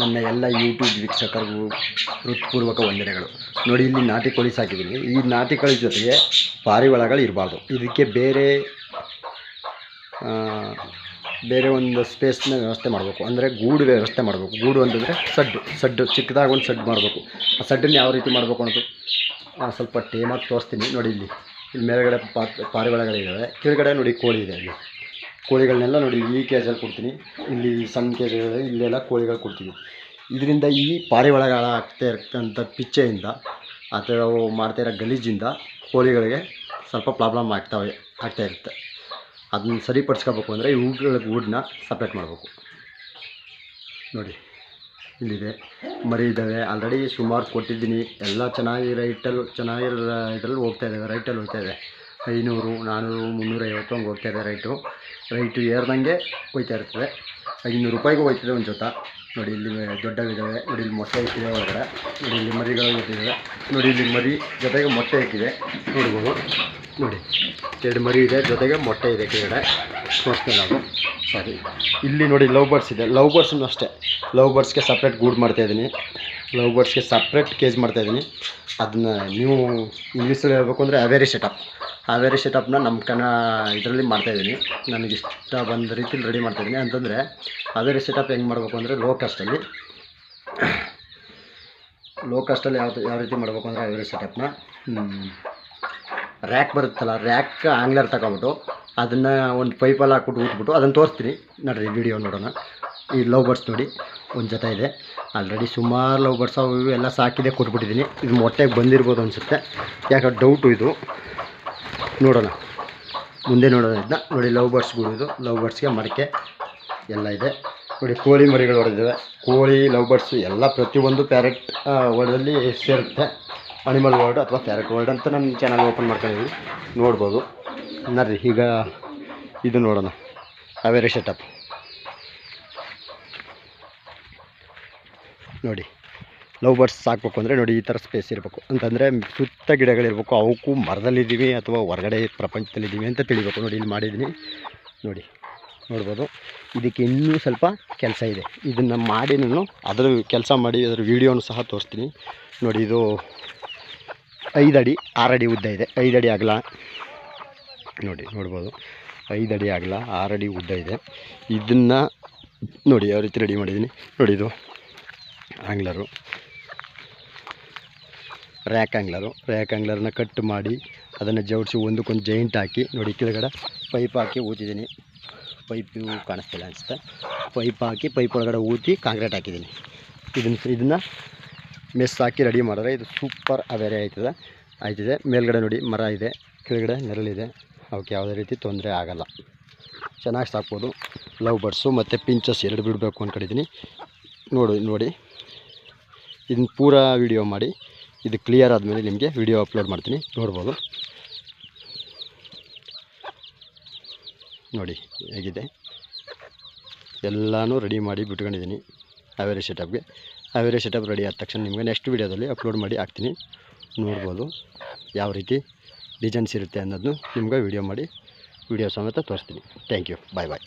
ನನ್ನ ಎಲ್ಲ ಯೂಟ್ಯೂಬ್ ವೀಕ್ಷಕರಿಗೂ ಹೃತ್ಪೂರ್ವಕ ವಂದನೆಗಳು. ನೋಡಿ, ಇಲ್ಲಿ ನಾಟಿ ಕೋಳಿ ಸಾಕಿದ್ದೀನಿ. ಈ ನಾಟಿ ಕೋಳಿ ಜೊತೆಗೆ ಪಾರಿವಾಳಗಳು ಇರಬಾರ್ದು. ಇದಕ್ಕೆ ಬೇರೆ ಬೇರೆ ಒಂದು ಸ್ಪೇಸ್ನ ವ್ಯವಸ್ಥೆ ಮಾಡಬೇಕು. ಅಂದರೆ ಗೂಡು ವ್ಯವಸ್ಥೆ ಮಾಡಬೇಕು. ಗೂಡು ಅಂತಂದರೆ ಸಡ್ಡು ಸಡ್ಡು, ಚಿಕ್ಕದಾಗಿ ಒಂದು ಸಡ್ಡು ಮಾಡಬೇಕು. ಆ ಸಡ್ಡನ್ನು ಯಾವ ರೀತಿ ಮಾಡಬೇಕು ಅನ್ನೋದು ಸ್ವಲ್ಪ ಟೇಮಾಗಿ ತೋರಿಸ್ತೀನಿ. ನೋಡಿ, ಇಲ್ಲಿ ಇಲ್ಲಿ ಮೇಲ್ಗಡೆ ಪಾರಿವಾಳಗಳಿದ್ದಾವೆ ಕೆಳಗಡೆ ನೋಡಿ ಕೋಳಿ ಇದೆ ಇಲ್ಲಿ. ಕೋಳಿಗಳನ್ನೆಲ್ಲ ನೋಡಿ, ಈ ಕೇಜಲ್ಲಿ ಕೊಡ್ತೀನಿ. ಇಲ್ಲಿ ಸಣ್ಣ ಕೇಜಲ್ಲಿ ಇಲ್ಲೆಲ್ಲ ಕೋಳಿಗಳು ಕೊಡ್ತೀವಿ. ಇದರಿಂದ ಈ ಪಾರಿವಾಳಗಳಾಗ್ತಾ ಇರ್ತಕ್ಕಂಥ ಪಿಚ್ಚೆಯಿಂದ ಅಥವಾ ಮಾಡ್ತಾ ಇರೋ ಗಲೀಜಿಂದ ಕೋಳಿಗಳಿಗೆ ಸ್ವಲ್ಪ ಪ್ರಾಬ್ಲಮ್ ಆಗ್ತಾವೆ, ಆಗ್ತಾ ಇರುತ್ತೆ. ಅದನ್ನ ಸರಿಪಡಿಸ್ಕೋಬೇಕು ಅಂದರೆ ಇವುಗಳ ಗೂಡನ್ನ ಸಪ್ರೇಟ್ ಮಾಡಬೇಕು. ನೋಡಿ, ಇಲ್ಲಿದೆ. ಮರಿ ಇದ್ದಾವೆ. ಆಲ್ರೆಡಿ ಸುಮಾರು ಕೊಟ್ಟಿದ್ದೀನಿ. ಎಲ್ಲ ಚೆನ್ನಾಗಿ ರೈಟಲ್ಲಿ ಚೆನ್ನಾಗಿರೋ ಇದರಲ್ಲಿ ಹೋಗ್ತಾ ಇದ್ದಾವೆ ರೈಟಲ್ಲಿ ಹೋಗ್ತಾ ಇದೆ ಐನೂರು ನಾನ್ನೂರು ಮುನ್ನೂರೈವತ್ತು ಹಂಗೆ ಹೋಗ್ತಾ ಇದೆ ರೈಟು. ರೈಟು ಏರ್ದಂಗೆ ಹೋಯ್ತಾ ಇರ್ತದೆ. ಐನೂರು ರೂಪಾಯಿಗೂ ಹೋಗ್ತದೆ ಒಂದು ಜೊತೆ. ನೋಡಿ ಇಲ್ಲಿ ದೊಡ್ಡವಿದ್ದಾವೆ ನೋಡಿ ಇಲ್ಲಿ ಮೊಟ್ಟೆ ಇಟ್ಟಿದೆ ಒಳಗಡೆ. ನೋಡಿ ಇಲ್ಲಿ ಮರಿಗಳು ಇಟ್ಟಿದ್ದಾವೆ ನೋಡಿ ಇಲ್ಲಿ ಮರಿ ಜೊತೆಗೆ ಮೊಟ್ಟೆ ಇಟ್ಟಿದೆ. ನೋಡ್ಬೋದು. ನೋಡಿ, ಎರಡು ಮರಿ ಇದೆ, ಜೊತೆಗೆ ಮೊಟ್ಟೆ ಇದೆ ಕೆಳಗಡೆ. ತೋರಿಸ್ತೀನಿ ನಾವು? ಸಾರಿ ಇಲ್ಲಿ ನೋಡಿ ಲವ್ ಬರ್ಡ್ಸ್ ಇದೆ. ಲವ್ ಬರ್ಡ್ಸನ್ನು ಅಷ್ಟೇ. ಲವ್ ಬರ್ಡ್ಸ್ಗೆ ಸಪ್ರೇಟ್ ಗೂಡ್ ಮಾಡ್ತಾಯಿದ್ದೀನಿ ಲವ್ ಬರ್ಡ್ಸ್ಗೆ ಸಪ್ರೇಟ್ ಕೇಜ್ ಮಾಡ್ತಾಯಿದ್ದೀನಿ ಅದನ್ನ ನೀವು ಇಂಗ್ಲೀಷಲ್ಲಿ ಹೇಳ್ಬೇಕು ಅಂದರೆ ಅವೇರಿ ಸೆಟಪ್ ಅವೇರಿ ಸೆಟಪ್ನ ನಮ್ಮ ಕನ್ನ ಇದರಲ್ಲಿ ಮಾಡ್ತಾಯಿದ್ದೀನಿ ನನಗೆ ಇಷ್ಟ ಬಂದ ರೀತಿಲಿ ರೆಡಿ ಮಾಡ್ತಾಯಿದ್ದೀನಿ ಅಂತಂದರೆ ಅವೇರಿ ಸೆಟಪ್ ಹೆಂಗೆ ಮಾಡಬೇಕು ಅಂದರೆ ಲೋ ಕಾಸ್ಟಲ್ಲಿ ಲೋ ಕಾಸ್ಟಲ್ಲಿ ಯಾವ ಯಾವ ರೀತಿ ಮಾಡಬೇಕು ಅಂದರೆ ಅವೇರಿ ಸೆಟಪ್ನ ರ್ಯಾಕ್ ಬರುತ್ತಲ್ಲ ರ್ಯಾಕ್ ಆಂಗ್ಲರ್ ತಗೊಬಿಟ್ಟು ಅದನ್ನು ಒಂದು ಪೈಪಲ್ಲಿ ಹಾಕ್ಬಿಟ್ಟು ಊದ್ಬಿಟ್ಟು ಅದನ್ನು ತೋರಿಸ್ತೀನಿ. ನೋಡಿರಿ ವಿಡಿಯೋ ನೋಡೋಣ. ಈ ಲವ್ ಬರ್ಡ್ಸ್ ನೋಡಿ, ಒಂದು ಜೊತೆ ಇದೆ. ಆಲ್ರೆಡಿ ಸುಮಾರು ಲವ್ ಬರ್ಡ್ಸ್ ಅವು ಎಲ್ಲ ಸಾಕಿದೆ ಕೊಟ್ಬಿಟ್ಟಿದ್ದೀನಿ ಇದು ಮೊಟ್ಟೆಗೆ ಬಂದಿರ್ಬೋದು ಅನಿಸುತ್ತೆ. ಯಾಕೆ ಡೌಟು ಇದು. ನೋಡೋಣ. ಮುಂದೆ ನೋಡೋಣ ಇದನ್ನ ನೋಡಿ ಲವ್ ಬರ್ಡ್ಸ್ಗಳು ಇದು. ಲವ್ ಬರ್ಡ್ಸ್ಗೆ ಮಡಿಕೆ ಎಲ್ಲ ಇದೆ. ನೋಡಿ, ಕೋಳಿ ಮರಿಗಳು ಹೊಡೆದಿವೆ ಕೋಳಿ ಲವ್ ಬರ್ಡ್ಸು ಎಲ್ಲ ಪ್ರತಿಯೊಂದು ಪ್ಯಾರೆಟ್ ವರ್ಡಲ್ಲಿ ಸೇರುತ್ತೆ. ಅನಿಮಲ್ ವರ್ಲ್ಡ್ ಅಥವಾ ಪ್ಯಾರೆಟ್ ವರ್ಲ್ಡ್ ಅಂತ ನನ್ನ ಚಾನಲ್ ಓಪನ್ ಮಾಡ್ಕೊಂಡಿದ್ದೀವಿ ನೋಡ್ಬೋದು. ನೋಡ್ರಿ ಈಗ ಇದು ನೋಡೋಣ. ಅವೇರಿ ಸೆಟಪ್ ನೋಡಿ ಲವ್ ಬರ್ಡ್ಸ್ ಸಾಕಬೇಕು ಅಂದರೆ ನೋಡಿ ಈ ಥರ ಸ್ಪೇಸ್ ಇರಬೇಕು. ಅಂತಂದರೆ ಸುತ್ತ ಗಿಡಗಳಿರಬೇಕು, ಅವಕ್ಕೂ ಮರದಲ್ಲಿದ್ದೀವಿ ಅಥವಾ ಹೊರಗಡೆ ಪ್ರಪಂಚದಲ್ಲಿದ್ದೀವಿ ಅಂತ ತಿಳಿಬೇಕು. ನೋಡಿ, ಇಲ್ಲಿ ಮಾಡಿದ್ದೀನಿ. ನೋಡಿ, ನೋಡ್ಬೋದು. ಇದಕ್ಕೆ ಇನ್ನೂ ಸ್ವಲ್ಪ ಕೆಲಸ ಇದೆ. ಇದನ್ನು ಮಾಡಿ ನಾನು ಅದರ ಕೆಲಸ ಮಾಡಿ ಅದರ ವೀಡಿಯೋನು ಸಹ ತೋರಿಸ್ತೀನಿ. ನೋಡಿ, ಇದು ಐದು ಅಡಿ ಆರು ಅಡಿ ಉದ್ದ ಇದೆ. ಐದು ಅಡಿ ಅಗಲ. ನೋಡಿ, ನೋಡ್ಬೋದು. ಐದು ಅಡಿ ಆಗಲ್ಲ ಆರು ಅಡಿ ಉದ್ದ ಇದೆ. ಇದನ್ನು ನೋಡಿ, ಯಾವ ರೀತಿ ರೆಡಿ ಮಾಡಿದ್ದೀನಿ ನೋಡಿ ಇದು ಆಂಗ್ಲರು ರ್ಯಾಕ್ ಆಂಗ್ಲರು ರ್ಯಾಕ್ ಆಂಗ್ಲರ್ನ ಕಟ್ ಮಾಡಿ, ಅದನ್ನು ಜೋಡಿಸಿ ಒಂದಕ್ಕೊಂದು ಜೈಂಟ್ ಹಾಕಿ, ನೋಡಿ ಕೆಳಗಡೆ ಪೈಪ್ ಹಾಕಿ ಊತಿದ್ದೀನಿ ಪೈಪು ಕಾಣಿಸ್ತಿಲ್ಲ ಅನಿಸುತ್ತೆ. ಪೈಪ್ ಹಾಕಿ ಪೈಪ್ ಒಳಗಡೆ ಊತಿ ಕಾಂಕ್ರೀಟ್ ಹಾಕಿದ್ದೀನಿ ಇದನ್ನು ಇದನ್ನು ಮೆಸ್ ಹಾಕಿ ರೆಡಿ ಮಾಡಿದ್ರೆ ಇದು ಸೂಪರ್ ಅವೇರೆ ಆಯ್ತದೆ. ಆಯ್ತಿದೆ. ಮೇಲ್ಗಡೆ ನೋಡಿ ಮರ ಇದೆ. ಕೆಳಗಡೆ ನೆರಳಿದೆ. ಅವಕ್ಕೆ ಯಾವುದೇ ರೀತಿ ತೊಂದರೆ ಆಗಲ್ಲ. ಚೆನ್ನಾಗಿ ಸಾಕ್ಬೋದು ಲವ್ ಬರ್ಡ್ಸು ಮತ್ತು ಪಿಂಚಸ್ ಎರಡು ಬಿಡಬೇಕು ಅಂದ್ಕೊಂಡಿದ್ದೀನಿ ನೋಡಿ ನೋಡಿ. ಇದನ್ನ ಪೂರಾ ವಿಡಿಯೋ ಮಾಡಿ. ಇದು ಕ್ಲಿಯರ್ ಆದಮೇಲೆ ನಿಮಗೆ ವಿಡಿಯೋ ಅಪ್ಲೋಡ್ ಮಾಡ್ತೀನಿ. ನೋಡ್ಬೋದು. ನೋಡಿ, ಹೇಗಿದೆ? ಎಲ್ಲನೂ ರೆಡಿ ಮಾಡಿ ಬಿಟ್ಕೊಂಡಿದ್ದೀನಿ. ಅವೇರಿ ಸೆಟಪ್ಗೆ ಅವೇರಿ ಸೆಟಪ್ ರೆಡಿ ಆದ ತಕ್ಷಣ ನಿಮಗೆ ನೆಕ್ಸ್ಟ್ ವೀಡಿಯೋದಲ್ಲಿ ಅಪ್ಲೋಡ್ ಮಾಡಿ ಹಾಕ್ತೀನಿ. ನೋಡ್ಬೋದು. ಯಾವ ರೀತಿ? ಡಿಸೈನ್ಸ್ ಇರುತ್ತೆ ಅನ್ನೋದನ್ನು ನಿಮ್ಗೆ ವಿಡಿಯೋ ಮಾಡಿ ವಿಡಿಯೋ ಸಮೇತ ತೋರಿಸ್ತೀನಿ. Thank you bye bye